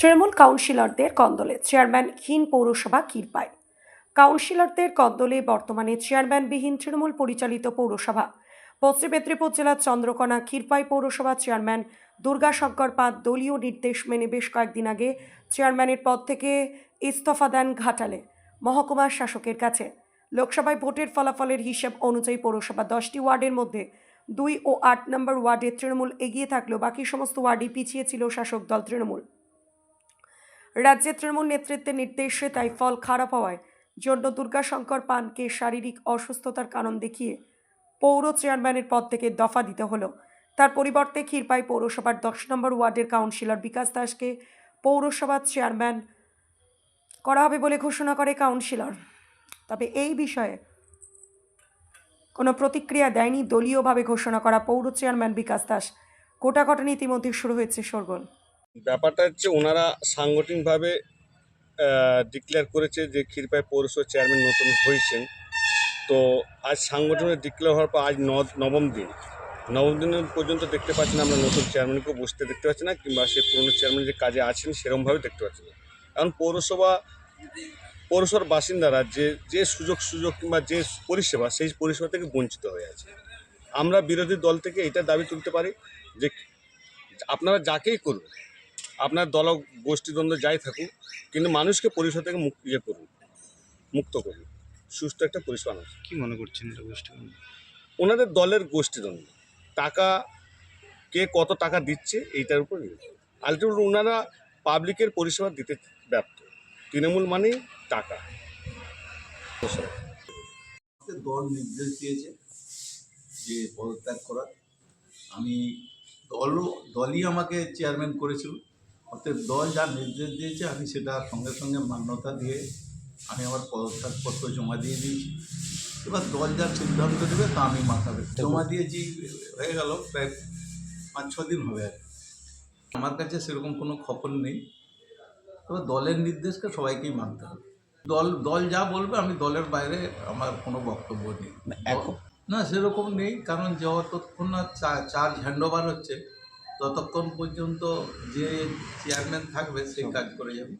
তৃণমূল কাউন্সিলরদের কন্দলে চেয়ারম্যান হীন পৌরসভা কিরপায় কাউন্সিলরদের কন্দলে বর্তমানে চেয়ারম্যানবিহীন তৃণমূল পরিচালিত পৌরসভা। পশ্চিম মেদিনীপুর জেলার চন্দ্রকোনা ক্ষীরপাই পৌরসভা চেয়ারম্যান দুর্গাশঙ্কর পাদ দলীয় নির্দেশ মেনে বেশ কয়েকদিন আগে চেয়ারম্যানের পদ থেকে ইস্তফা দেন ঘাটালে, মহকুমা শাসকের কাছে। লোকসভায় ভোটের ফলাফলের হিসেব অনুযায়ী পৌরসভা দশটি ওয়ার্ডের মধ্যে দুই ও আট নম্বর ওয়ার্ডে তৃণমূল এগিয়ে থাকলেও বাকি সমস্ত ওয়ার্ডই পিছিয়ে ছিল শাসক দল তৃণমূল। রাজ্যের তৃণমূল নেতৃত্বের নির্দেশে তাই ফল খারাপ হওয়ায় জন্য দুর্গাশঙ্কর পানকে শারীরিক অসুস্থতার কারণ দেখিয়ে পৌর চেয়ারম্যানের পদ থেকে দফা দিতে হলো। তার পরিবর্তে ক্ষীরপাই পৌরসভার দশ নম্বর ওয়ার্ডের কাউন্সিলর বিকাশ দাসকে পৌরসভার চেয়ারম্যান করা হবে বলে ঘোষণা করে কাউন্সিলর। তবে এই বিষয়ে কোনো প্রতিক্রিয়া দেয়নি দলীয়ভাবে ঘোষণা করা পৌর চেয়ারম্যান বিকাশ দাস। কোটাঘটনা ইতিমধ্যে শুরু হয়েছে সরগোল ব্যাপারটা হচ্ছে ওনারা সাংগঠনিকভাবে ডিক্লেয়ার করেছে যে ক্ষীরপাই পৌরসভার চেয়ারম্যান নতুন হয়েছেন। তো আজ সাংগঠনিক ডিক্লেয়ার হওয়ার পর আজ নবম দিন। নবম দিন পর্যন্ত দেখতে পাচ্ছি না আমরা নতুন চেয়ারম্যানকেও বসতে দেখতে পাচ্ছি না, কিংবা সে পুরনো চেয়ারম্যান যে কাজে আছেন সেরকমভাবে দেখতে পাচ্ছি না। কারণ পৌরসভা, পৌরসভার বাসিন্দারা যে যে সুযোগ সুযোগ কিংবা যে পরিষেবা, সেই পরিষেবা থেকে বঞ্চিত হয়ে আছে। আমরা বিরোধী দল থেকে এটা দাবি তুলতে পারি যে আপনারা যাকেই করুন আপনার দল গোষ্ঠীদ্বন্দ্ব যাই থাকুক কিন্তু মানুষকে পরিষেবা থেকে মুক্ত ইয়ে করুন মুক্ত করুন সুস্থ একটা পরিষেবা আনুন। কি মনে করছেন এটা গোষ্ঠী ওনাদের দলের গোষ্ঠীদ্বন্দ্ব টাকা কে কত টাকা দিচ্ছে এইটার উপর আলটিমেটলি ওনারা পাবলিকের পরিষেবা দিতে ব্যর্থ। তৃণমূল মানেই টাকা। দল নির্দেশ দিয়েছে যে পদত্যাগ করার। আমি দলও দলই আমাকে চেয়ারম্যান করেছিল। অতএব দল যা নির্দেশ দিয়েছে আমি সেটা সঙ্গে সঙ্গে মান্যতা দিয়ে আমি আমার পদত্যাগপত্র জমা দিয়ে দিয়েছি। এবার দল যা সিদ্ধান্ত দেবে তা আমি মাথাবে জমা দিয়েছি হয়ে গেল প্রায় পাঁচ ছ দিন হবে আর কি। আমার কাছে সেরকম কোনো খবর নেই। তবে দলের নির্দেশকে সবাইকেই মানতে হবে। দল দল যা বলবে আমি দলের বাইরে আমার কোনো বক্তব্য নেই। এখন? না সেরকম নেই কারণ যতক্ষণ না চার্জ হ্যান্ডওভার হচ্ছে ততক্ষণ পর্যন্ত যে চেয়ারম্যান থাকবে সেই কাজ করে যাবে।